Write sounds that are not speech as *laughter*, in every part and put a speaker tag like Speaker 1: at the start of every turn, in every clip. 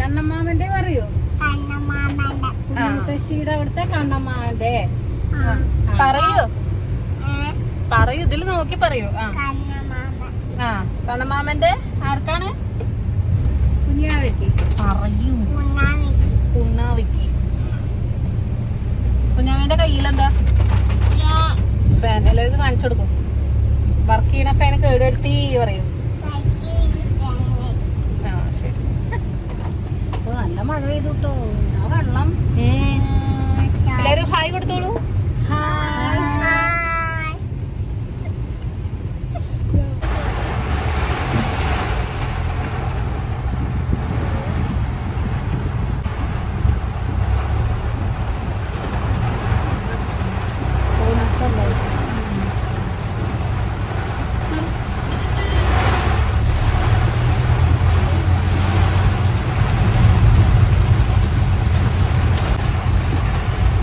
Speaker 1: കണ്ണമ്മാമന്റെ പറയൂ. മുത്തശ്ശിയുടെ അവിടുത്തെ കണ്ണമ്മാന്റെ
Speaker 2: പറയൂ? പറയൂ ഇതിൽ നോക്കി പറയൂ. ആ. ആ. കണ്ണമാമന്റെ ആർക്കാണ്?
Speaker 1: കുഞ്ഞാവയ്ക്ക്.
Speaker 2: പറയൂ. കുണ്ണാവിക്ക് കുഞ്ഞാവിന്റെ കയ്യിലെന്താ? ഫാൻ. എല്ലാവർക്കും കാണിച്ചു കൊടുക്കും. വർക്ക് ചെയ്യണ ഫാൻ കേടുവരുത്തി പറയും ആ ശരി
Speaker 1: ഓ, നല്ല മഴ പെയ്തു കേട്ടോ വെള്ളം?
Speaker 2: എല്ലാരും ഹായ് കൊടുത്തോളൂ.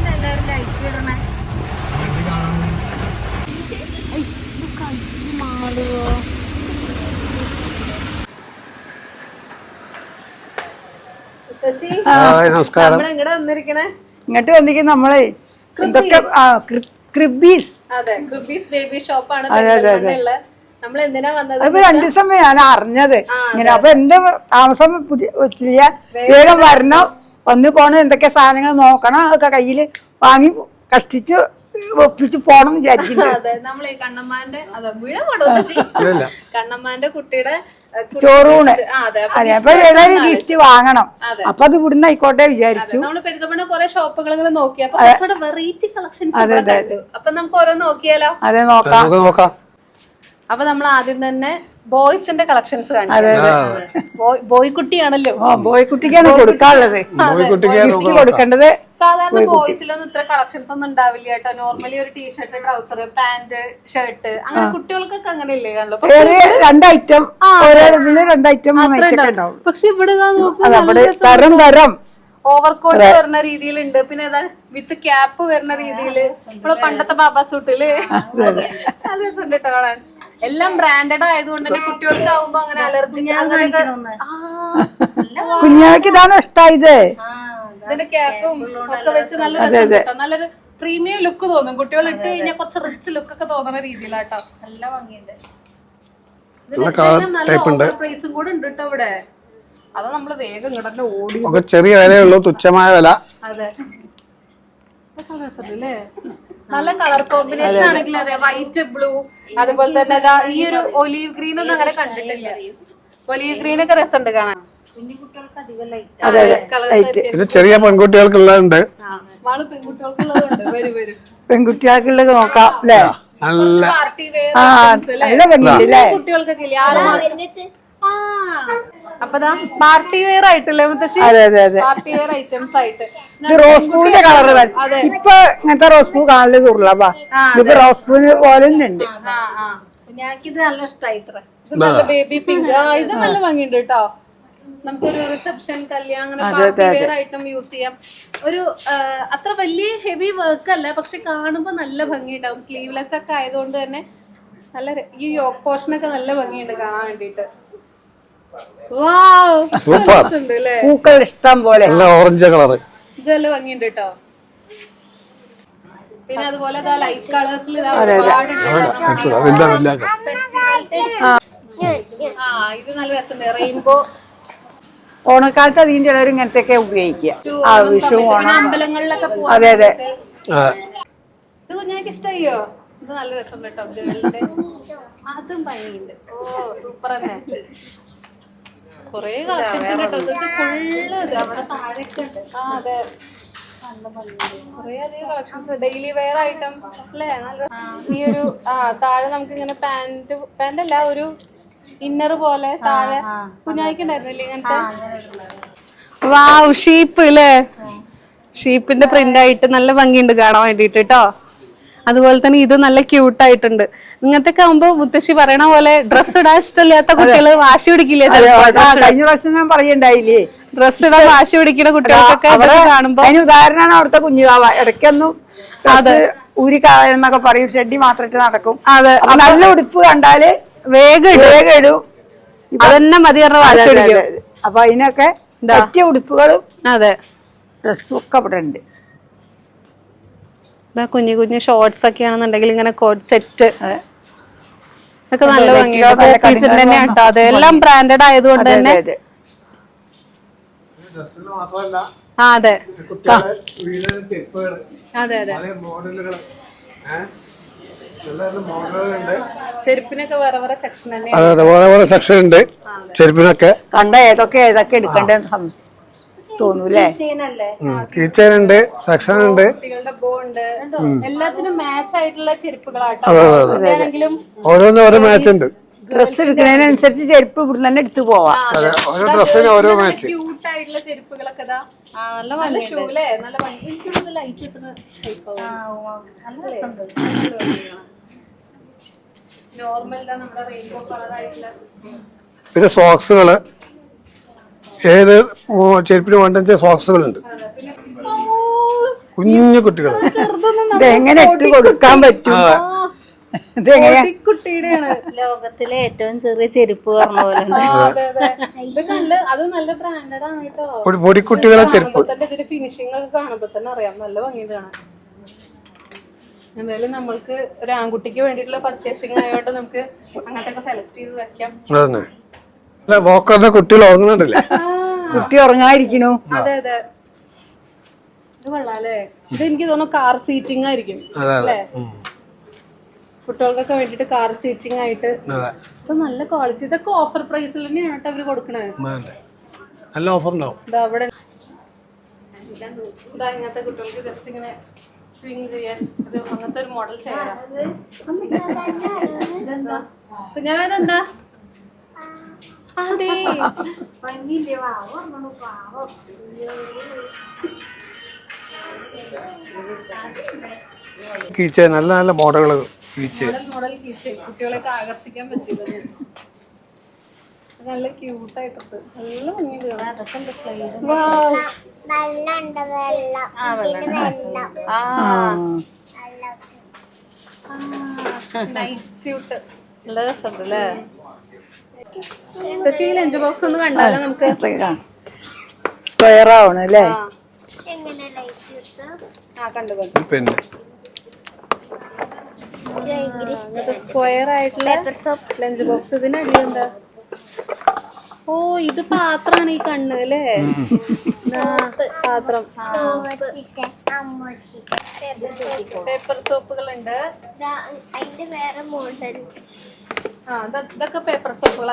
Speaker 1: എല്ലാവരും ലൈറ്റ് ഇടണേ
Speaker 3: ഹായ് നമസ്കാരം.
Speaker 4: ഇങ്ങോട്ട് വന്നിരിക്കുന്ന നമ്മളെ ഇതൊക്കെ ക്രിബീസ്.
Speaker 2: അതെ
Speaker 4: അതെ, അതെ, അതിപ്പോ രണ്ടു ദിവസം ഞാൻ അറിഞ്ഞത് ഇങ്ങനെ അപ്പൊ എന്റെ താമസം പുതിയ വെച്ചില്ല. വേഗം വരണം. വന്നു പോണ എന്തൊക്കെ സാധനങ്ങൾ നോക്കണം. അതൊക്കെ കയ്യിൽ വാങ്ങി കഷ്ടിച്ച് ഒപ്പിച്ച് പോണം
Speaker 2: വിചാരിക്കുന്നത് കണ്ണമ്മാന്റെ കുട്ടിയുടെ
Speaker 4: ചോറൂണ്.
Speaker 2: അതെ അപ്പൊ
Speaker 4: അതെ ഏതായാലും ഗിഫ്റ്റ് വാങ്ങണം. അപ്പൊ അത് ഇവിടുന്ന് ആയിക്കോട്ടെ വിചാരിച്ചു.
Speaker 2: ഷോപ്പുകൾ ഇങ്ങനെ നോക്കി. വെറൈറ്റി കളക്ഷൻസ് അപ്പൊ നമുക്ക് ഓരോ നോക്കിയാലോ?
Speaker 4: അതെ നോക്കാം.
Speaker 2: അപ്പൊ നമ്മൾ ആദ്യം തന്നെ ബോയ്സിന്റെ കളക്ഷൻസ്
Speaker 4: അതെ അതെ.
Speaker 2: ബോയ് ബോയ് കുട്ടിയാണല്ലോ
Speaker 4: ബോയ് ബോയ്ക്കുട്ടിക്കാണ് കൊടുക്കാനുള്ളത്. കൊടുക്കേണ്ടത്
Speaker 2: സാധാരണ ബോയ്സിലൊന്നും ഇത്ര കളക്ഷൻസ് ഒന്നും ഉണ്ടാവില്ല കേട്ടോ. നോർമലി ഒരു ടീഷർട്ട് ട്രൗസർ പാന്റ് ഷർട്ട് അങ്ങനെ കുട്ടികൾക്കൊക്കെ അങ്ങനെ ഇല്ലേ
Speaker 4: കണ്ടോ?
Speaker 2: പക്ഷെ ഇവിടെ
Speaker 4: തരം തരം.
Speaker 2: ഓവർകോട്ട് വരുന്ന രീതിയിലുണ്ട്. പിന്നെ ഏതാ വിത്ത് ക്യാപ്പ് വരുന്ന രീതിയിൽ. ഇപ്പൊ പണ്ടത്തെ ബാബാ സൂട്ടിൽ നല്ല രസമുണ്ട് കേട്ടോ കാണാൻ. എല്ലാം ബ്രാൻഡഡ് ആയതുകൊണ്ട് തന്നെ കുട്ടികൾക്ക് ആവുമ്പോ അങ്ങനെ അലർജി
Speaker 4: കുഞ്ഞാൾക്ക് ഇതാണ് ഇഷ്ടായത്.
Speaker 2: ഇതിന്റെ ക്യാപ്പും ഒക്കെ വെച്ച് നല്ല രസം കേട്ടോ. നല്ലൊരു പ്രീമിയം ലുക്ക് തോന്നും. കുട്ടികൾ ഇട്ട് കഴിഞ്ഞാൽ കുറച്ച് റിച്ച് ലുക്ക് ഒക്കെ തോന്നുന്ന രീതിയിലാട്ടോ. നല്ല ഭംഗിയുണ്ട്.
Speaker 3: നല്ല കളർ ടൈപ്പ് ഉണ്ട്.
Speaker 2: പ്രൈസും കൂടെ ഉണ്ട് കേട്ടോ ഇവിടെ. അത് നമ്മൾ വേഗം കിടന്ന് ഓടി
Speaker 3: ഒക്കെ ചെറിയ വിലയുള്ളൂ തുച്ഛമായ വില.
Speaker 2: അതെ. ഇതൊക്കെ രസമുണ്ടല്ലേ? നല്ല കളർ കോമ്പിനേഷൻ ആണെങ്കിൽ അതെ വൈറ്റ് ബ്ലൂ അതുപോലെ തന്നെ ദാ ഈ ഒരു ഒലീവ് ഗ്രീൻ ഒന്നും അങ്ങനെ കണ്ടിട്ടില്ല. ഒലീവ് ഗ്രീൻ ഒക്കെ രസമുണ്ട് കാണാൻ.
Speaker 4: അതെ അതെ.
Speaker 2: കളർ
Speaker 4: ലൈറ്റ്
Speaker 3: ഇത് ചെറിയ പെൺകുട്ടികൾക്കുള്ളതുണ്ട്.
Speaker 4: പെൺകുട്ടികൾക്കുള്ളത് നോക്കാം അല്ലേ?
Speaker 3: നല്ല
Speaker 2: പാർട്ടി വെയർ
Speaker 4: ആ നല്ല
Speaker 2: പെണ്ണില്ലേ പാർട്ടി വെയർ ആയിട്ടില്ലേ മുത്തശ്ശി?
Speaker 4: അതെ അതെ അതെ.
Speaker 2: പാർട്ടി വെയർ ഐറ്റംസ് ആയിട്ട്.
Speaker 4: ഇത് റോസ് പൂവിന്റെ കളർ ഇപ്പൊ ഇങ്ങനത്തെ റോസ് പൂ കാണൽ ദുർലഭ. ഇപ്പൊ റോസ് പൂവിന് പോലെ ഉണ്ട്.
Speaker 2: ആ ആ
Speaker 1: കുഞ്ഞാക്കിത് നല്ല ഇഷ്ടായി ഇത്ര.
Speaker 2: ഇത് നല്ല ബേബി പിങ്ക് ഇത് നല്ല ഭംഗിയുണ്ട് കേട്ടോ. നമുക്കൊരു റിസപ്ഷൻ കല്യാണം അങ്ങനെ ഐറ്റം യൂസ് ചെയ്യാം. ഒരു അത്ര വലിയ ഹെവി വർക്ക് അല്ല പക്ഷെ കാണുമ്പോൾ നല്ല ഭംഗിയുണ്ടാവും. സ്ലീവ്ലെസ് ഒക്കെ ആയതുകൊണ്ട് തന്നെ നല്ല ഈ യോക്ക് പോർഷൻ ഒക്കെ നല്ല ഭംഗിയുണ്ട് കാണാൻ വേണ്ടിട്ട് വാവ്
Speaker 3: Super.
Speaker 2: ഉണ്ട് അല്ലേ?
Speaker 4: പൂക്കൾ ഇഷ്ടം പോലെ.
Speaker 3: നല്ല ഓറഞ്ച് കളർ
Speaker 2: ഇത് നല്ല ഭംഗിയുണ്ട് കേട്ടോ പിന്നെ അതുപോലെ ലൈറ്റ് കളേഴ്സിൽ ഇത് നല്ല രസമുണ്ട്. റെയിൻബോ
Speaker 4: ഓണക്കാലത്ത് അധികം ചിലർ ഇങ്ങനത്തെയൊക്കെ ഉപയോഗിക്കുക. ആ വിഷു ഓണം.
Speaker 2: അമ്പലങ്ങളിലൊക്കെ
Speaker 4: അതെ അതെ.
Speaker 3: ആ,
Speaker 2: ഇത് കുഞ്ഞാക്ക് ഇഷ്ടമായോ ഇത് നല്ല രസം കേട്ടോ ഗേളിന്റെ അതും ഭംഗിയുണ്ട് ഓ സൂപ്പർ തന്നെ. കൊറേ കളക്ഷൻസ് ഉണ്ട് കേട്ടോ ഇതൊക്കെ ഫുള്ള് അവിടെ താഴെയൊക്കെ ഉണ്ട്. ആ അതെ. കൊറേ അധികം കളക്ഷൻസ് ഡെയിലി വെയർ ഐറ്റം അല്ലേ? നല്ല ഈ ഒരു ആ താഴെ നമുക്ക് ഇങ്ങനെ പാന്റ് പാന്റ് അല്ല ഒരു ഇന്നർ പോലെ താഴെ കുഞ്ഞായിക്കുണ്ടായിരുന്നില്ലേ ഇങ്ങനത്തെ? വാവ് ഷീപ്പ് അല്ലേ ഷീപ്പിന്റെ പ്രിന്റ് ആയിട്ട് നല്ല ഭംഗിയുണ്ട് കാണാൻ വേണ്ടിട്ട് കേട്ടോ അതുപോലെ തന്നെ ഇത് നല്ല ക്യൂട്ട് ആയിട്ടുണ്ട്. ഇങ്ങനത്തെ ഒക്കെ ആവുമ്പോ മുത്തശ്ശി പറയണ പോലെ ഡ്രസ് ഇടാൻ ഇഷ്ടമില്ലാത്ത കുട്ടികൾ വാശി പിടിക്കില്ലേ
Speaker 4: അതെ, കഴിഞ്ഞ പ്രാവശ്യം ഞാൻ പറയണ്ടായില്ലേ?
Speaker 2: ഡ്രസ് ഇടാൻ വാശി പിടിക്കുന്ന കുട്ടികൾക്കൊക്കെ കാണുമ്പോ
Speaker 4: അതിന് ഉദാഹരണമാണ് അവിടുത്തെ കുഞ്ഞുവാവ. ഇടയ്ക്കൊന്നും ഡ്രസ്സ് ഊരിക്കായെന്നൊക്കെ പറയും. ഷെഡി മാത്രമായിട്ട് നടക്കും.
Speaker 2: അതെ.
Speaker 4: നല്ല ഉടുപ്പ് കണ്ടാൽ
Speaker 2: വേഗം ഇടും.
Speaker 4: വേഗം ഇടും.
Speaker 2: അതന്നെ മതി പറഞ്ഞ വാശി പിടിക്കും.
Speaker 4: അപ്പൊ അതിനൊക്കെ പറ്റിയ ഉടുപ്പുകളും
Speaker 2: അതെ.
Speaker 4: ഡ്രസ്സും ഒക്കെ ഇവിടെ ഉണ്ട്.
Speaker 2: ഇതാ കുഞ്ഞു കുഞ്ഞു ഷോർട്സ് ഒക്കെ ആണെന്നുണ്ടെങ്കിൽ ഇങ്ങനെ കോഡ് സെറ്റ്
Speaker 4: അതെ.
Speaker 2: ഒക്കെ നല്ല
Speaker 4: അതെ,
Speaker 2: ഭംഗിയുണ്ട്.
Speaker 4: നല്ല
Speaker 2: തന്നെ അതെ എല്ലാം ബ്രാൻഡഡ് ആയതുകൊണ്ട്
Speaker 4: അതെ,
Speaker 2: തന്നെ.
Speaker 4: അതെ, അതെ.
Speaker 3: ഡ്രസ്സിൽ മാത്രമല്ല
Speaker 2: ആ അതെ
Speaker 3: കുട്ടികളെ വീടിന് ചെരുപ്പുകൾ
Speaker 2: അതെ അതെ
Speaker 3: പല മോഡലുകൾ
Speaker 2: ചെരുപ്പിനൊക്കെ വേറെ വേറെ സെക്ഷൻ തന്നെ
Speaker 3: അതെ അതെ വേറെ വേറെ സെക്ഷൻ ഉണ്ട്. ചെരുപ്പിനൊക്കെ.
Speaker 4: കണ്ട ഏതൊക്കെ ഏതൊക്കെ എടുക്കണ്ടെന്ന് സംശയം തോന്നൂല്ലേ?
Speaker 3: കീച്ചൻ ഉണ്ട്. സെക്ഷൻ ഉണ്ട്.
Speaker 2: ബോ ഉണ്ട് എല്ലാത്തിനും മാച്ച് ആയിട്ടുള്ള.
Speaker 3: ഓരോന്നും ഓരോ മാച്ച് ഉണ്ട്.
Speaker 4: ഡ്രസ്സ് എടുക്കുന്നതിനനുസരിച്ച് ചെരുപ്പ് ഇവിടുന്ന് തന്നെ എടുത്തു പോവാം.
Speaker 3: ഓരോ ഡ്രസ്സിന് ഓരോ മാച്ച്
Speaker 2: ക്യൂട്ട് ആയിട്ടുള്ള ചെരുപ്പുകളൊക്കെ നല്ല നല്ല ഷൂ അല്ലേ നല്ല ഭംഗി ലൈറ്റ് നോർമൽ നമ്മുടെ റെയിൻബോ കളർ ആയിട്ടുള്ള.
Speaker 3: പിന്നെ സോക്സുകൾ ഏത് ചെരുപ്പിന് വേണ്ട സോക്സുകളുണ്ട് കുഞ്ഞു കുട്ടികൾ
Speaker 4: എങ്ങനെ ഇട്ട് കൊടുക്കാൻ പറ്റും? ഇത് എങ്ങനെയാ
Speaker 2: കുട്ടിയുടെയാണ്
Speaker 1: ലോകത്തിലെ ഏറ്റവും ചെറിയ ചെരുപ്പ് പറഞ്ഞ പോലെ ഉണ്ട്.
Speaker 2: ഇത് നല്ല അത് നല്ല ബ്രാൻഡഡ് ആണ് കേട്ടോ.
Speaker 3: പൊടി- പൊടിക്കുട്ടികളെ ചെരുപ്പ്
Speaker 2: കാണുമ്പോ തന്നെ ഇതിന്റെ ഫിനിഷിംഗ് ഒക്കെ കാണുമ്പോ തന്നെ അറിയാം. നല്ല ഭംഗിയത് കാണാൻ. എന്തായാലും നമ്മൾക്ക് ഒരു ആൺകുട്ടിക്ക് വേണ്ടിയിട്ടുള്ള പർച്ചേസിങ് ആയതുകൊണ്ട് നമുക്ക് അങ്ങനത്തെ ഒക്കെ സെലക്ട് ചെയ്ത് വെക്കാം.
Speaker 3: അതന്നെ. അല്ല വോക്കറിന്റെ കുട്ടികൾ ഉറങ്ങുന്നുണ്ടല്ലേ?
Speaker 4: കുട്ടി ഉറങ്ങാതിരിക്കണു.
Speaker 2: അതെ അതെ. ഇത് കൊള്ളാല്ലേ ഇത് എനിക്ക് തോന്നുന്നു കാർ സീറ്റിംഗ് ആയിരിക്കും.
Speaker 3: അതെ
Speaker 2: കുട്ടികൾക്കൊക്കെ വേണ്ടിട്ട് കാർ സീറ്റിംഗ് ആയിട്ട്. അപ്പൊ നല്ല ക്വാളിറ്റി ഇതൊക്കെ ഓഫർ പ്രൈസിൽ തന്നെയാണ് കേട്ടോ അവർ കൊടുക്കണത്.
Speaker 3: നല്ല ഓഫർ ഉണ്ടാവും.
Speaker 2: ഇതാ അവിടെ. ഇതാ ഇങ്ങനത്തെ കുട്ടികൾക്ക് ജസ്റ്റ് ഇങ്ങനെ സ്വിങ് ചെയ്യാൻ. ഇത് അങ്ങനത്തെ ഒരു മോഡൽ ചെയ്യാം കുഞ്ഞാവേതെന്താ അതെ
Speaker 3: കീച്ചേ നല്ല നല്ല മോഡലുകൾ
Speaker 2: കുട്ടികളെയൊക്കെ ആകർഷിക്കാൻ പറ്റില്ല നല്ല നല്ല ഭംഗിയുണ്ട്. നല്ല രസമുണ്ട് അല്ലേ പക്ഷേ ഈ ലഞ്ച് ബോക്സ് ഒന്ന് കണ്ടാലോ നമുക്ക്?
Speaker 4: സ്ക്വയർ ആവണം അല്ലേ?
Speaker 2: ആ. ആ കണ്ടു കണ്ടു.
Speaker 3: പിന്നെ.
Speaker 2: സ്ക്വയർ ആയിട്ടുള്ള ലഞ്ച് ബോക്സ് ഇതിന് അടിയുണ്ട്. ഓ ഇത് പാത്രാണ് ഈ കണ്ണ് അല്ലേ? പാത്രം. പേപ്പർ സോപ്പുകളുണ്ട്
Speaker 5: അതിന്റെ വേറെ മോഡൽ
Speaker 2: ആ ഇത് ഇതൊക്കെ പേപ്പർ സോപ്പുകൾ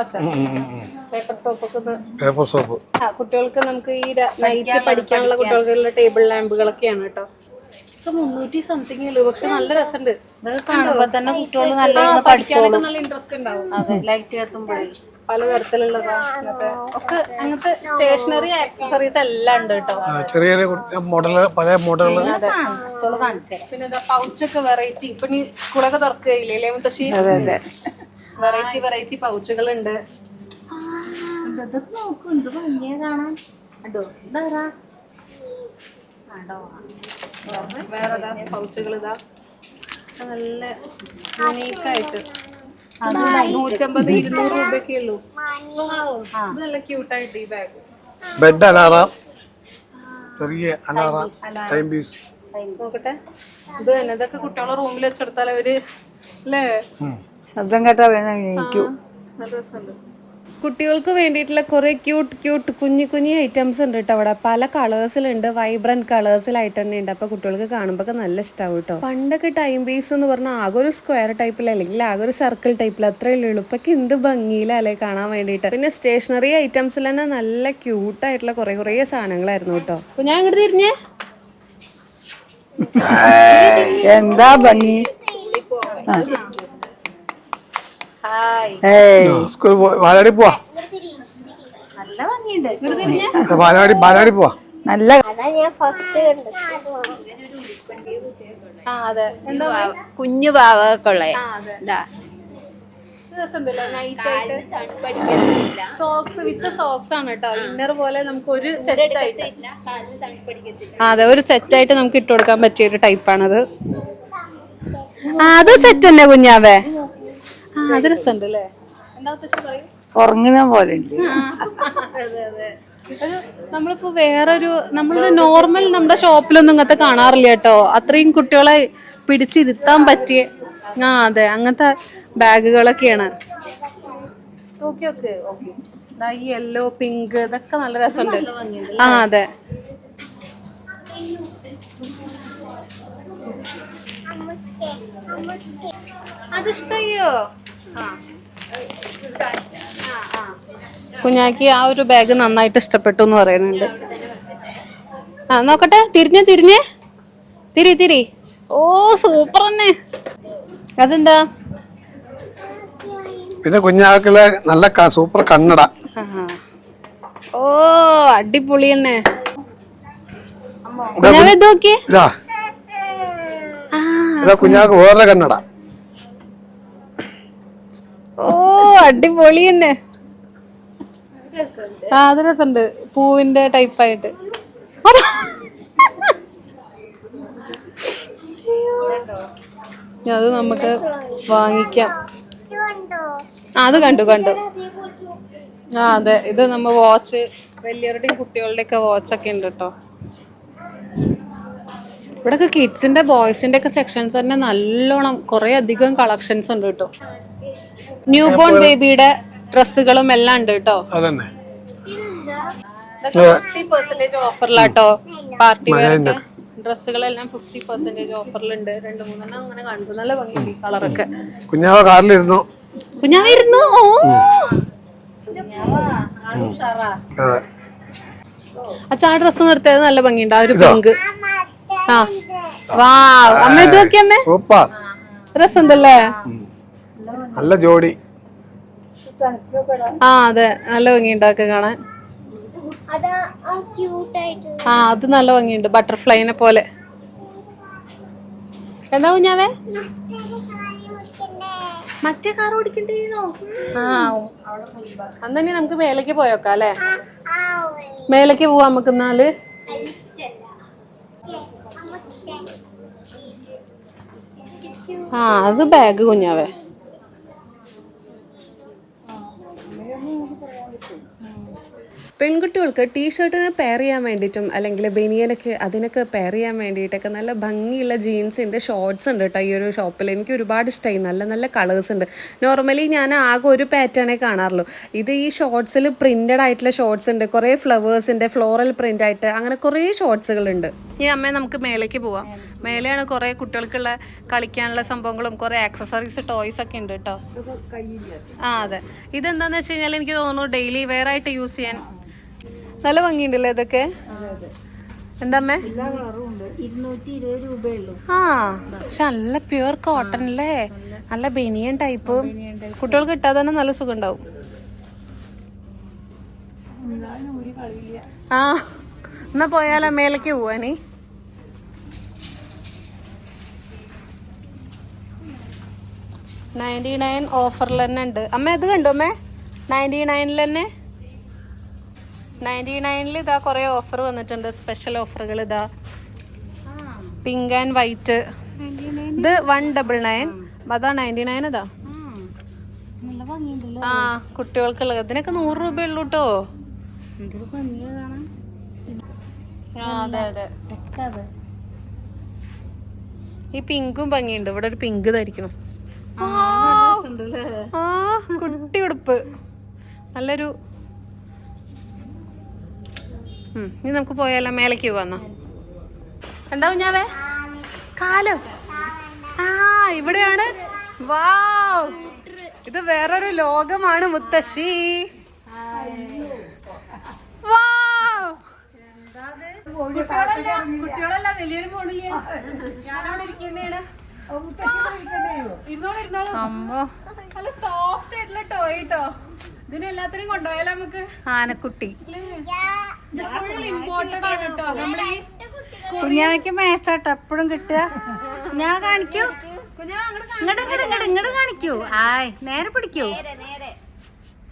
Speaker 2: പേപ്പർ സോപ്പൊക്കെ
Speaker 3: പേപ്പർ സോപ്പ്
Speaker 2: കുട്ടികൾക്ക് നമുക്ക് ഈ നൈറ്റ് പഠിക്കാനുള്ള കുട്ടികൾക്കുള്ള ടേബിൾ ലാമ്പുകളൊക്കെയാണ് കേട്ടോ. ഇതൊക്കെ മുന്നൂറ്റി സംതിങ് ഉള്ളൂ. പക്ഷെ നല്ല രസമുണ്ട്
Speaker 1: കാണുമ്പോ തന്നെ കുട്ടികൾ നല്ല
Speaker 2: പഠിക്കാനൊക്കെ നല്ല ഇൻട്രസ്റ്റ് ഉണ്ടാവും.
Speaker 1: അതെ ലൈറ്റ് കത്തുമ്പോഴേ
Speaker 2: പലതരത്തിലുള്ളതാ. അങ്ങനത്തെ ഒക്കെ അങ്ങനത്തെ സ്റ്റേഷനറി ആക്സസറീസ് എല്ലാം ഉണ്ട് കേട്ടോ.
Speaker 3: ചെറിയ ചെറിയ മോഡൽ പല മോഡലുകൾ
Speaker 2: പിന്നെ പൗച്ചൊക്കെ വെറൈറ്റി ഇപ്പൊ നീ സ്കൂളൊക്കെ തുറക്കുകയില്ലേ മുത്തശ്ശി?
Speaker 4: അതെ അതെ.
Speaker 2: വെറൈറ്റി വെറൈറ്റി പൗച്ചുകൾ ഉണ്ട്
Speaker 1: ഇതൊക്കെ നോക്കും. എന്ത് ഭംഗിയാ കാണാൻ. ഇതാരാ? ആടോ
Speaker 2: വേറെ പൗച്ചുകൾ ഇതാ. നല്ല യുണീക്കായിട്ട് നൂറ്റമ്പത് ഇരുന്നൂറ് രൂപയൊക്കെ ഉള്ളൂ. നല്ല ക്യൂട്ടായിട്ട് ഈ ബാഗ്
Speaker 3: ബെഡ് അലാറാം. ചെറിയ അലാറാം. ടൈം പീസ്
Speaker 2: നോക്കട്ടെ. ഇത് തന്നെ. ഇതൊക്കെ കുട്ടികളെ റൂമിൽ വെച്ചെടുത്താൽ അവർ അല്ലേ
Speaker 4: ശബ്ദം കേട്ടാ വേണം
Speaker 2: നല്ല രസമുണ്ട്. കുട്ടികൾക്ക് വേണ്ടിയിട്ടുള്ള കുറേ ക്യൂട്ട് ക്യൂട്ട് കുഞ്ഞു കുഞ്ഞു ഐറ്റംസ് ഉണ്ട് കേട്ടോ അവിടെ. പല കളേഴ്സിലുണ്ട് വൈബ്രന്റ് കളേഴ്സിലായിട്ട് തന്നെ ഉണ്ട് അപ്പൊ കുട്ടികൾക്ക് കാണുമ്പോൾ നല്ല ഇഷ്ടമാവും കേട്ടോ പണ്ടൊക്കെ ടൈം ബേസ് എന്ന് പറഞ്ഞാൽ ആകെ ഒരു സ്ക്വയർ ടൈപ്പിൽ അല്ലെങ്കിൽ ആകെ ഒരു സർക്കിൾ ടൈപ്പിൽ അത്രയേ ഉള്ളൂ. ഇപ്പൊ എന്ത് ഭംഗിയിലല്ലേ കാണാൻ വേണ്ടിയിട്ട്. പിന്നെ സ്റ്റേഷനറി ഐറ്റംസിൽ തന്നെ നല്ല ക്യൂട്ടായിട്ടുള്ള കുറെ കുറെ സാധനങ്ങളായിരുന്നു കേട്ടോ അപ്പോൾ ഞാൻ ഇങ്ങോട്ട് തിരിഞ്ഞേ.
Speaker 4: എന്താ ഭംഗി? ഏയ്.
Speaker 3: സ്കൂൾ ബാലാടി പോവാ? ബാലാടി ബാലാടി പോവാ?
Speaker 4: നല്ല
Speaker 5: ഞാൻ ഫസ്റ്റ് കണ്ടത്.
Speaker 2: ആ അതെ. എന്താ
Speaker 1: കുഞ്ഞു ഉള്ളേ
Speaker 2: ആയിട്ട് സോക്സ് വിത്ത് സോക്സ് ആണ് കേട്ടോ. ഇന്നർ പോലെ നമുക്ക് ഒരു സെറ്റ് ആയിട്ട്. ആ, അതെ. ഒരു സെറ്റ് ആയിട്ട് നമുക്ക് ഇട്ട് കൊടുക്കാൻ പറ്റിയ ഒരു ടൈപ്പാണത് ആ അത് സെറ്റ് തന്നെ കുഞ്ഞാവേ. അത് രസമുണ്ട് അല്ലേ എന്താ ഉദ്ദേശം പറയൂ?
Speaker 4: ഉറങ്ങുന്ന പോലെ ഉണ്ട്.
Speaker 2: അത് നമ്മളിപ്പോ വേറൊരു നമ്മളുടെ നോർമൽ നമ്മുടെ ഷോപ്പിലൊന്നും ഇങ്ങനത്തെ കാണാറില്ല കേട്ടോ. അത്രയും കുട്ടികളെ പിടിച്ചിരുത്താൻ പറ്റിയ ആ അതെ അങ്ങനത്തെ ബാഗുകളൊക്കെയാണ്. ഓക്കെ. ഈ യെല്ലോ പിങ്ക് ഇതൊക്കെ നല്ല രസമുണ്ട്. ആ അതെ. അതിഷ്ടയോ? കുഞ്ഞാക്ക് ആ ഒരു ബാഗ് നന്നായിട്ട് ഇഷ്ടപ്പെട്ടു എന്ന് പറയുന്നുണ്ട്. ആ നോക്കട്ടെ തിരിഞ്ഞ് തിരിഞ്ഞ്. തിരി തിരി. ഓ സൂപ്പർ തന്നെ. അതെന്താ?
Speaker 3: പിന്നെ കുഞ്ഞാക്കിലെ നല്ല സൂപ്പർ കണ്ണട.
Speaker 2: ഓ അടിപൊളി തന്നെ. കുഞ്ഞാവേ നോക്കിയേ?
Speaker 3: കുഞ്ഞാക്ക് വേറെ കണ്ണട.
Speaker 2: ഓ അടിപൊളി തന്നെ. ആ അത് രസമുണ്ട്. പൂവിന്റെ ടൈപ്പായിട്ട് അത് നമുക്ക് വാങ്ങിക്കാം. അത് കണ്ടു കണ്ടു. ആ അതെ. ഇത് നമ്മ വാച്ച് വലിയവരുടെയും വാച്ച് ഒക്കെ ഉണ്ട് കേട്ടോ ഇവിടെയൊക്കെ കിഡ്സിന്റെ ബോയ്സിന്റെ ഒക്കെ സെക്ഷൻസ് തന്നെ നല്ലോണം കുറെ അധികം കളക്ഷൻസ് ഉണ്ട് കേട്ടോ ന്യൂ ബോൺ ബേബിയുടെ ഡ്രസ്സുകളും എല്ലാം ഉണ്ട് കേട്ടോ.
Speaker 3: അതന്നെ.
Speaker 2: ഓഫറിലാട്ടോ പാർട്ടി വെയർ ഡ്രസ്സുകളെല്ലാം ഫിഫ്റ്റി പെർസെന്റേജ് ഓഫറിലുണ്ട് രണ്ട് മൂന്നെണ്ണം അങ്ങനെ കണ്ടു. നല്ല ഭംഗി കളറൊക്കെ.
Speaker 3: കുഞ്ഞാവ കാറിലിരുന്നു?
Speaker 2: ഇരുന്നു. ഓ. അച്ഛാ ആ ഡ്രസ്സ് നിർത്തിയത് നല്ല ഭംഗിയുണ്ട്. ആ ഒരു പിങ്ക്. ആ വാ അമ്മ ഇത് നോക്കി അമ്മേ.
Speaker 3: ഉണ്ടല്ലേ
Speaker 2: രസമുണ്ടല്ലേ?
Speaker 3: നല്ല ജോഡി.
Speaker 2: ആ അതെ. നല്ല ഭംഗിയുണ്ട് അതൊക്കെ കാണാൻ.
Speaker 5: അതാ ആ
Speaker 2: അത് നല്ല ഭംഗിയുണ്ട്. ബട്ടർഫ്ലൈനെ പോലെ. എന്താ കുഞ്ഞാവേ? മറ്റേ കാർ ഓടിക്കണ്ടോ ആ അന്നെ നമുക്ക് മേലേക്ക് പോയോക്കാം അല്ലേ? മേലേക്ക് പോവാം നമുക്ക് എന്നാൽ ആ അത് ബാഗ് കുഞ്ഞാവേ. പെൺകുട്ടികൾക്ക് ടീഷർട്ടിന് പെയർ ചെയ്യാൻ വേണ്ടിയിട്ടും അല്ലെങ്കിൽ ബനിയനൊക്കെ അതിനൊക്കെ പെയർ ചെയ്യാൻ വേണ്ടിയിട്ടൊക്കെ നല്ല ഭംഗിയുള്ള ജീൻസിന്റെ ഷോർട്സ് ഉണ്ട് കേട്ടോ ഈ ഒരു ഷോപ്പിൽ എനിക്ക് ഒരുപാട് ഇഷ്ടമായി നല്ല നല്ല കളേഴ്സ് ഉണ്ട്. നോർമലി ഞാൻ ആകെ ഒരു പാറ്റേണേ കാണാറുള്ളൂ. ഇത് ഈ ഷോർട്സിൽ പ്രിന്റഡ് ആയിട്ടുള്ള ഷോർട്സ് ഉണ്ട്. കുറേ ഫ്ലവേഴ്സിന്റെ ഫ്ലോറൽ പ്രിന്റ് ആയിട്ട് അങ്ങനെ കുറേ ഷോർട്സുകളുണ്ട് ഈ അമ്മയെ നമുക്ക് മേലേക്ക് പോവാം. മേലെയാണ് കുറേ കുട്ടികൾക്കുള്ള കളിക്കാനുള്ള സംഭവങ്ങളും കുറേ ആക്സസറീസ് ടോയ്സ് ഒക്കെ ഉണ്ട് കേട്ടോ. ആ അതെ. ഇതെന്താന്ന് വെച്ച് കഴിഞ്ഞാൽ എനിക്ക് തോന്നുന്നു ഡെയിലി വെയർ ആയിട്ട് യൂസ് ചെയ്യാൻ നല്ല ഭംഗിയുണ്ടല്ലേ ഇതൊക്കെ? എന്താമ്മേ?
Speaker 1: ഇരുന്നൂറ്റി ഇരുപത് രൂപയുള്ളൂ.
Speaker 2: ആ പക്ഷെ നല്ല പ്യുവർ കോട്ടൺ അല്ലേ നല്ല ബനിയൻ ടൈപ്പ് കുട്ടികൾക്ക് ഇട്ടാൽ തന്നെ നല്ല സുഖം ഉണ്ടാവും ആ എന്നാ പോയാലോ മേലേക്ക് പോവാനി നയന്റി നയൻ ഓഫറിൽ തന്നെ ഉണ്ട്. അമ്മ ഇത് കണ്ടോ അമ്മേ? നയന്റി നയനിൽ തന്നെ? നയന്റി നയനിൽ ഇതാ കുറേ ഓഫർ വന്നിട്ടുണ്ട്. സ്പെഷ്യൽ ഓഫറുകൾ ഇതാ. പിങ്ക് ആൻഡ് വൈറ്റ് ഇത് വൺ ഡബിൾ നയൻ അതാ നയന്റി നയൻ
Speaker 1: ഭംഗിയുണ്ടല്ലോ?
Speaker 2: ആ കുട്ടികൾക്കുള്ള ഇതിനൊക്കെ നൂറ് രൂപ ഉള്ളു കേട്ടോ അതെ അതെ.
Speaker 1: അതെ
Speaker 2: ഈ പിങ്കും ഭംഗിയുണ്ട്. ഇവിടെ ഒരു പിങ്ക് ധരിക്കണം ആ കുട്ടി ഉടുപ്പ് നല്ലൊരു ഇനി നമുക്ക് പോയാലോ മേലേക്ക് പോവാന്നാ. എന്താ കുഞ്ഞാവേ? കാലം. ആ ഇവിടെയാണ്. വാവ്. ഇത് വേറൊരു ലോകമാണ് മുത്തശ്ശി. വാവ്. കുട്ടികളല്ല കുട്ടികളല്ല വലിയൊരു ഫോണില്ല ഞാനവിടെ ഇരിക്കുന്നതാണ്. ഇരുന്നോളൂ ഇരുന്നോളൂ. അമ്മോ. നല്ല സോഫ്റ്റ് ആയിട്ടുള്ള ടോയ് കേട്ടോ ഇതിന് എല്ലാത്തിനും കൊണ്ടുപോയാലോ നമുക്ക്? ആനക്കുട്ടി. ഇമ്പോർട്ടഡ് ആണ് കേട്ടോ. നമ്മൾ ഈ
Speaker 1: കുഞ്ഞാവയ്ക്ക് മാച്ചാട്ടോ എപ്പോഴും കിട്ടുക. ഞാൻ കാണിക്കൂ. ഇങ്ങോട്ട് ഇങ്ങോട്ട് ഇങ്ങോട്ട് ഇങ്ങോട്ട് കാണിക്കൂ. ആയ് നേരെ പിടിക്കൂ.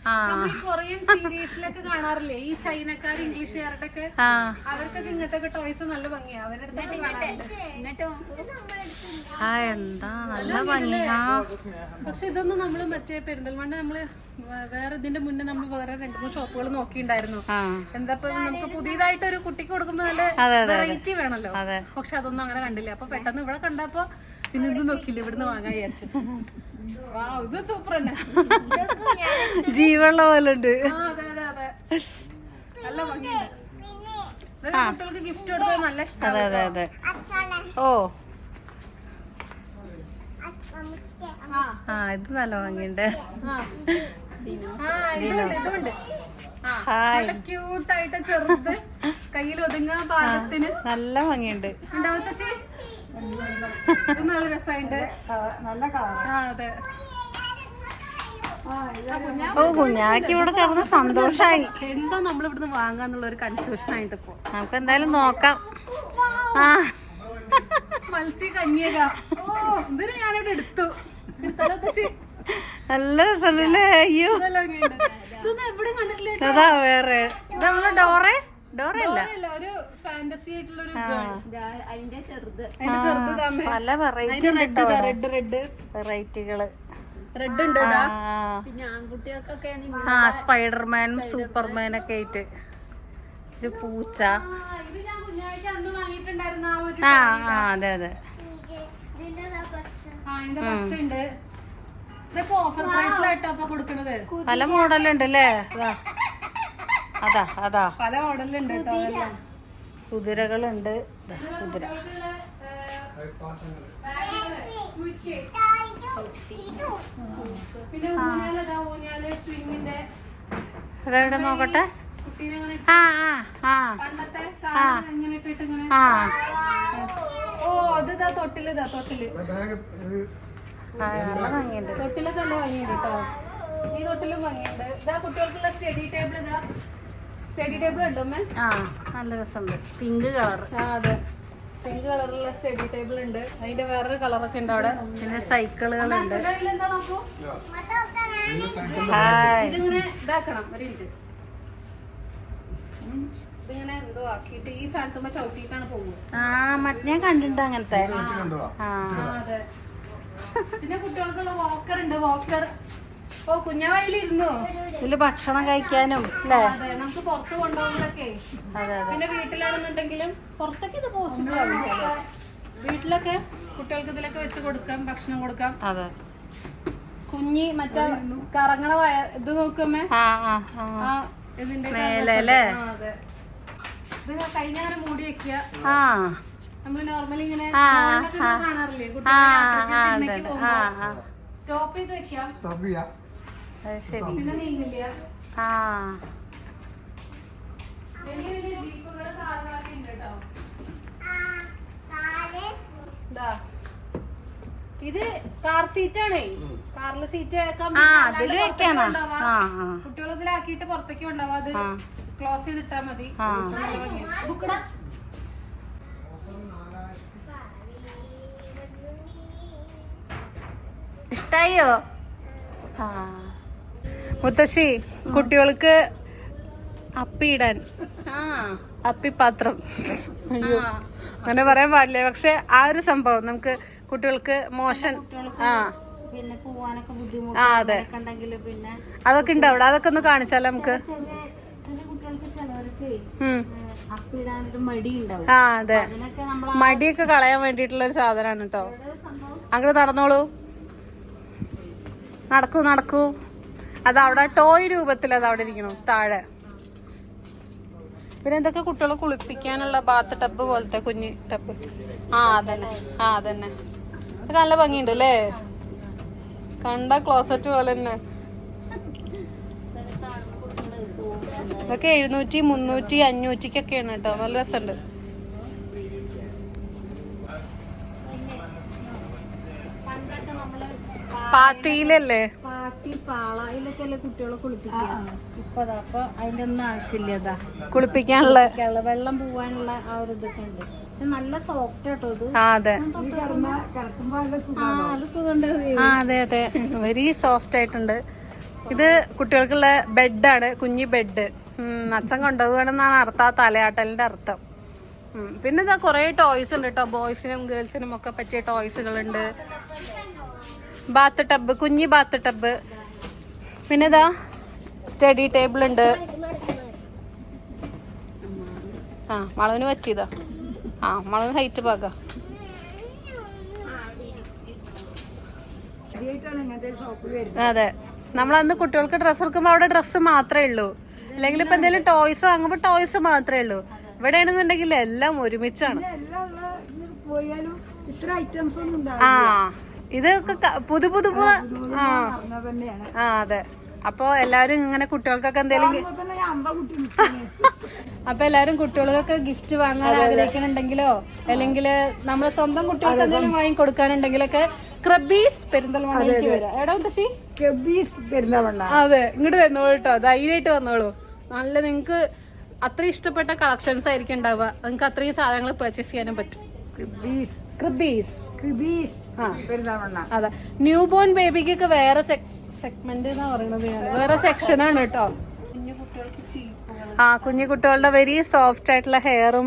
Speaker 1: ആ.
Speaker 2: നമ്മൾ കൊറിയൻ സീരീസിലൊക്കെ കാണാറില്ലേ? ഈ ചൈനക്കാർ ഇംഗ്ലീഷുകാരുടെ ഒക്കെ അവർക്കൊക്കെ ഇങ്ങനത്തെ ടോയ്സ് നല്ല ഭംഗിയാ. അവരുടെ
Speaker 1: എന്താ? നല്ല ഭംഗിയാ.
Speaker 2: പക്ഷെ ഇതൊന്നും നമ്മൾ മറ്റേ പെരിന്തൽമണ്ണ നമ്മൾ വേറെ ഇതിന്റെ മുന്നേ നമ്മൾ വേറെ രണ്ട് മൂന്ന് ഷോപ്പുകൾ നോക്കിയിട്ടുണ്ടായിരുന്നു
Speaker 1: ആ.
Speaker 2: എന്താ നമുക്ക് പുതിയതായിട്ട് ഒരു കുട്ടിക്ക് കൊടുക്കുമ്പോ നല്ല വെറൈറ്റി വേണല്ലോ. പക്ഷെ അതൊന്നും അങ്ങനെ കണ്ടില്ല. അപ്പൊ പെട്ടെന്ന് ഇവിടെ കണ്ടപ്പോ പിന്നെ ഇത് നോക്കില്ല ഇവിടുന്ന് വാങ്ങാൻ വിചാരിച്ചു. ഇത് സൂപ്പർ തന്നെ.
Speaker 1: ജീവുള്ള പോലെ ഉണ്ട്
Speaker 2: നല്ല ഭംഗിയുണ്ട്. കുട്ടികൾക്ക് ഗിഫ്റ്റ് കൊടുത്താൽ നല്ല ഇഷ്ടമാണ്
Speaker 1: ഓ.
Speaker 2: ആ.
Speaker 1: ഇത് നല്ല ഭംഗിയുണ്ട്.
Speaker 2: ക്യൂട്ടായിട്ട് ചെറുത്. കയ്യിൽ ഒതുങ്ങാൻ പാകത്തിന്.
Speaker 1: നല്ല ഭംഗിയുണ്ട്.
Speaker 2: നല്ല രസമുണ്ട്.
Speaker 4: നല്ല
Speaker 2: അതെ.
Speaker 1: ഓ കുഞ്ഞാക്ക് ഇവിടെ കിടന്ന് സന്തോഷായി.
Speaker 2: എന്താ നമ്മൾ ഇവിടുന്ന് വാങ്ങാന്നുള്ള ഒരു കൺഫ്യൂഷൻ ആയിട്ട് ഇപ്പൊ.
Speaker 1: നമുക്ക് എന്തായാലും നോക്കാം. ആ.
Speaker 2: മത്സ്യ ഓ ഇതിന് ഞാനിവിടെ എടുത്തു. എടുത്തല്ലോ പക്ഷേ
Speaker 1: നല്ല രസമുണ്ടല്ലേ? അയ്യോ. അതാ വേറെ. നമ്മളെ ഡോറെ ഡോറ? അല്ല
Speaker 2: അല്ല ഒരു ഫാന്റസി ആയിട്ടുള്ള ഒരു
Speaker 5: അതിന്റെ ചെറുത്.
Speaker 2: അതിന്റെ ചെറുത് താമേ
Speaker 1: പല വെറൈറ്റി
Speaker 2: അതിന്റെ റെഡ് റെഡ് റെഡ്
Speaker 1: വെറൈറ്റികൾ
Speaker 2: റെഡ് ഉണ്ട്
Speaker 1: ആ.
Speaker 5: പിന്നെ ആൺകുട്ടികൾക്കൊക്കെ
Speaker 1: ആ സ്പൈഡർമാനും സൂപ്പർമാനും ഒക്കെ ആയിട്ട്. ഒരു പൂച്ച.
Speaker 2: ആ,
Speaker 1: അതെ അതെ.
Speaker 2: ആ ഇതിന്റെ പച്ച ഉണ്ട്. ഇതൊക്കെ ഓഫർ പ്രൈസിലായിട്ടാ അപ്പൊ കൊടുക്കണത്.
Speaker 1: പല മോഡലുണ്ട് അല്ലേ അതാ അതാ. അതാ
Speaker 2: പല മോഡലുണ്ട് കേട്ടോ
Speaker 1: കുതിരകളുണ്ട്. ദാ, കുതിര. അതെവിടെ നോക്കട്ടെ? ആ ആ ആ.
Speaker 2: ഇങ്ങനെ
Speaker 1: ആ.
Speaker 2: ഓ അത് തൊട്ടിൽ തൊട്ടിൽ.
Speaker 1: ആ, ഭംഗിയുണ്ട്.
Speaker 2: തൊട്ടിലൊക്കെ നല്ല ഭംഗിയുണ്ട് കേട്ടോ ഈ തൊട്ടിലും ഭംഗിയുണ്ട്. ഇതാ കുട്ടികൾക്കുള്ള സ്റ്റഡി ടേബിൾ ഇതാ. സ്റ്റഡി ടേബിൾ ഉണ്ടോ
Speaker 1: ആ നല്ല രസമുണ്ട്. Pink colour.
Speaker 2: ആ അതെ. പിങ്ക് കളറുള്ള സ്റ്റഡി ടേബിൾ ഉണ്ട്. അതിന്റെ വേറൊരു കളറൊക്കെ ഉണ്ട് അവിടെ.
Speaker 1: പിന്നെ സൈക്കിളുകളുണ്ട്.
Speaker 2: ഇതിങ്ങനെ ഇതാക്കണം ഒരു മിനിറ്റ്. ഇതിങ്ങനെ എന്തോ ആക്കിയിട്ട് ഈ സ്ഥലത്തുമ്പോ ചവിട്ടിയിട്ടാണ് പോകുന്നത്.
Speaker 1: ആ ഞാൻ കണ്ടിട്ടുണ്ട് അങ്ങനത്തെ. ആ,
Speaker 2: അതെ. പിന്നെ കുട്ടികൾക്കുള്ള വോക്കർ ഉണ്ട് വോക്കർ ഓ കുഞ്ഞവയിലിരുന്നു
Speaker 1: ഇതിൽ ഭക്ഷണം കഴിക്കാനും അല്ലേ?
Speaker 2: നമുക്ക് പുറത്ത് കൊണ്ടുപോകുമ്പോഴൊക്കെ
Speaker 1: അതെ
Speaker 2: പിന്നെ വീട്ടിലാണെന്നുണ്ടെങ്കിലും പുറത്തൊക്കെ ഇത് പോസിബിൾ ആണ്. വീട്ടിലൊക്കെ കുട്ടികൾക്ക് ഇതിലൊക്കെ വെച്ച് കൊടുക്കാം ഭക്ഷണം കൊടുക്കാം.
Speaker 1: അതെ.
Speaker 2: കുഞ്ഞി മറ്റേ കറങ്ങണ വയർ ഇത് നോക്കുമ്പോ? ഇതിന്റെ? അതെ. ഇത് മൂടി വെക്കുക.
Speaker 1: ആ.
Speaker 2: നോർമലി ഇങ്ങനെ കാണാറില്ലേ? സ്റ്റോപ്പ് ചെയ്ത് വെക്കാം.
Speaker 1: അത് ശരി.
Speaker 2: പിന്നെ നീങ്ങില്ല.
Speaker 1: ആ.
Speaker 2: വലിയ വലിയ ജീപ്പുകൾ കാറുകളൊക്കെ ഉണ്ട് കേട്ടോ. ഇതാ. ഇത് കാർ സീറ്റ് ആണേ. കാറിൽ സീറ്റ് വെക്കാൻ
Speaker 1: ആ അതിൽ
Speaker 2: അല്ലാണ്ട് പുറത്തേക്ക് കൊണ്ടുപോവാം. അത് ക്ലോസ് ചെയ്തിട്ടാ മതി. ബുക്കെടാ.
Speaker 1: ഇഷ്ടായോ ആ.
Speaker 2: മുത്തശ്ശി കുട്ടികൾക്ക് അപ്പിയിടാൻ അപ്പിപ്പാത്രം ആ. അങ്ങനെ പറയാൻ പാടില്ല. പക്ഷെ ആ ഒരു സംഭവം നമുക്ക് കുട്ടികൾക്ക് മോശം ആ.
Speaker 1: പിന്നെ പോവാനൊക്കെ ബുദ്ധിമുട്ട് പിന്നെ
Speaker 2: അതൊക്കെ ഉണ്ട് അവിടെ. അതൊക്കെ ഒന്ന് കാണിച്ചാലോ നമുക്ക്? ആ അതെ.
Speaker 1: അതിനൊക്കെ നമ്മൾ
Speaker 2: മടിയൊക്കെ കളയാൻ വേണ്ടിട്ടുള്ള ഒരു സാധനമാണ് കേട്ടോ. അങ്ങനെ നടന്നോളൂ. നടക്കൂ നടക്കൂ. അത് അവിടെ ടോയ് രൂപത്തിൽ അത് അവിടെ ഇരിക്കണം താഴെ. പിന്നെ എന്തൊക്കെ കുട്ടികളെ കുളിപ്പിക്കാനുള്ള ബാത്ത് ടബ് പോലത്തെ കുഞ്ഞ് ടബ്? ആ അതന്നെ. ആ അതന്നെ. ഇതൊക്കെ നല്ല ഭംഗിയുണ്ട് അല്ലേ? കണ്ട ക്ലോസറ്റ് പോലെ തന്നെ. ഇതൊക്കെ എഴുന്നൂറ്റി മുന്നൂറ്റി അഞ്ഞൂറ്റിക്കൊക്കെയാണ് കേട്ടോ. നല്ല രസമുണ്ട്
Speaker 1: പണ്ടൊക്കെ നമ്മൾ
Speaker 2: പാത്തിയിലല്ലേ?
Speaker 1: പാ കാറ്റി പാളയിലൊക്കെ അല്ലേ കുട്ടികളെ കുളിപ്പിക്കുക? ഇപ്പൊ അതാ അപ്പൊ അതിന്റെ ഒന്നും
Speaker 2: കുളിപ്പിക്കാനുള്ള
Speaker 1: വെള്ളം പോവാനുള്ള ആ ഒരു ഇതൊക്കെ ഉണ്ട്. ഇത് നല്ല സോഫ്റ്റ് ആട്ടോ ഇത്.
Speaker 2: അതെ. അതെ. അതെ വെരി സോഫ്റ്റ് ആയിട്ടുണ്ട്. ഇത് കുട്ടികൾക്കുള്ള ബെഡാണ് കുഞ്ഞി ബെഡ്. അച്ഛൻ കൊണ്ടുപോകണമെന്നാണ് അർത്ഥം ആ തലയാട്ടലിന്റെ അർത്ഥം. പിന്നെ ഇതാ കുറേ ടോയ്സ് ഉണ്ട് കേട്ടോ ബോയ്സിനും ഗേൾസിനും ഒക്കെ പറ്റിയ ടോയ്സുകളുണ്ട് ബാത്ത് ടബ് കുഞ്ഞി ബാത്ത് ടബ്. പിന്നെ ഇതാ സ്റ്റഡി ടേബിൾ ഉണ്ട്. ആ മളവിന് പറ്റിയതാ. ആ മളവിന് ഹൈറ്റ് പാക. അതെ. നമ്മളന്ന് കുട്ടികൾക്ക് ഡ്രസ്സ് എടുക്കുമ്പോൾ അവിടെ ഡ്രസ്സ് മാത്രമേ ഉള്ളൂ. അല്ലെങ്കിൽ ഇപ്പൊ എന്തെങ്കിലും ടോയ്സ് വാങ്ങുമ്പോൾ ടോയ്സ് മാത്രമേ ഉള്ളൂ. ഇവിടെ ആണെന്നുണ്ടെങ്കിൽ എല്ലാം ഒരുമിച്ചാണ് ആ. ഇതൊക്കെ പുതു പുതു ആ അതെ. അപ്പൊ എല്ലാരും ഇങ്ങനെ കുട്ടികൾക്കൊക്കെ എന്തെങ്കിലും *laughs*
Speaker 4: അപ്പൊ
Speaker 2: എല്ലാരും കുട്ടികൾക്കൊക്കെ ഗിഫ്റ്റ് വാങ്ങാൻ ആഗ്രഹിക്കുന്നുണ്ടെങ്കിലോ? അല്ലെങ്കിൽ നമ്മളെ സ്വന്തം കുട്ടികൾക്ക് എന്തെങ്കിലും വാങ്ങി കൊടുക്കാനുണ്ടെങ്കിലൊക്കെ ക്രബീസ് പെരിന്തൽമണ്ണയിലേക്ക് വരാം. എടാ
Speaker 4: പെരുന്തവണ്ണ
Speaker 2: അതെ ഇങ്ങോട്ട് വന്നോളൂ കേട്ടോ. ധൈര്യമായിട്ട് വന്നോളൂ. നല്ല നിങ്ങക്ക് അത്രയും ഇഷ്ടപ്പെട്ട കളക്ഷൻസ് ആയിരിക്കും ഉണ്ടാവുക. നിങ്ങൾക്ക് അത്രയും സാധനങ്ങൾ പർച്ചേസ് ചെയ്യാനും പറ്റും. അതെ. ന്യൂ ബോൺ ബേബിക്കൊക്കെ വേറെ സെഗ്മെന്റ് എന്നാ പറയണത് വേറെ വേറെ സെക്ഷനാണ് കേട്ടോ. ആ കുഞ്ഞു കുട്ടികളുടെ വെരി സോഫ്റ്റ് ആയിട്ടുള്ള ഹെയറും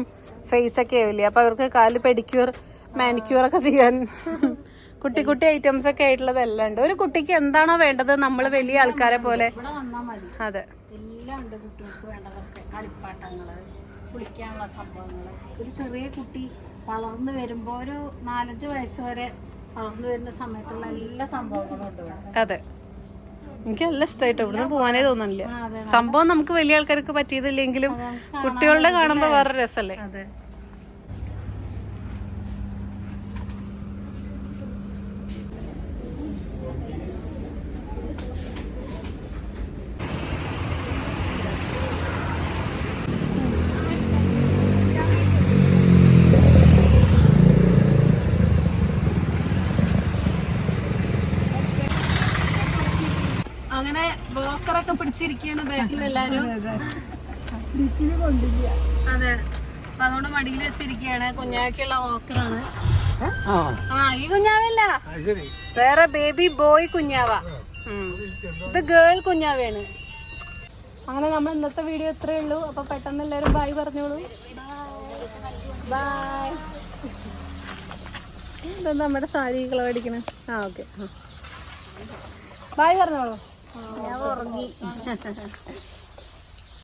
Speaker 2: ഫേസ് ഒക്കെ ആവില്ലേ? അപ്പൊ അവർക്ക് കാൽ പെഡിക്യൂർ മാനിക്യൂർ ഒക്കെ ചെയ്യാൻ. കുട്ടി കുട്ടി ഐറ്റംസ് ഒക്കെ ആയിട്ടുള്ളത് എല്ലാം ഉണ്ട്. ഒരു കുട്ടിക്ക് എന്താണോ വേണ്ടത് നമ്മൾ വലിയ ആൾക്കാരെ പോലെ. അതെ.
Speaker 1: എല്ലാം ഉണ്ട് കുട്ടികൾക്ക് വേണ്ടതൊക്കെ. കളിപ്പാട്ടങ്ങൾ കുളിക്കാനുള്ള സംഭവങ്ങൾ. ഒരു ചെറിയ കുട്ടി വളർന്നു വരുമ്പോ ഒരു നാലഞ്ച് വയസ്സ് വരെ വളർന്നു വരുന്ന സമയത്തുള്ള എല്ലാ സംഭവങ്ങളും ഉണ്ട്
Speaker 2: അതെ. എനിക്ക് നല്ല ഇഷ്ടമായിട്ട് ഇവിടുന്ന് പോകാനേ തോന്നുന്നില്ല സംഭവം നമുക്ക് വലിയ ആൾക്കാർക്ക് പറ്റിയതില്ലെങ്കിലും കുട്ടികളുടെ കാണുമ്പോ വേറെ രസല്ലേ? പിടിച്ചിരിക്കുകയാണ് ബാക്കിൽ എല്ലാരും
Speaker 4: കൊണ്ടില്ല.
Speaker 2: അതെ. അപ്പൊ അതുകൊണ്ട് മടിയിൽ വെച്ചിരിക്കുകയാണ്. കുഞ്ഞാക്കിയുള്ള വോക്കറാണ്
Speaker 3: ആ.
Speaker 2: ആ ഈ കുഞ്ഞാവല്ല. വേറെ ബേബി ബോയ് കുഞ്ഞാവ. ഇത് ഗേൾ കുഞ്ഞാവയാണ്. അങ്ങനെ നമ്മൾ ഇന്നത്തെ വീഡിയോ ഇത്രേ ഉള്ളൂ. അപ്പൊ പെട്ടെന്ന് എല്ലാരും ബായ് പറഞ്ഞോളൂ. ബായ് നമ്മുടെ സാരി കളർ അടിക്കണേ. ആ ഓക്കെ ബായ് പറഞ്ഞോളൂ.
Speaker 1: ഞാൻ ഉറങ്ങി.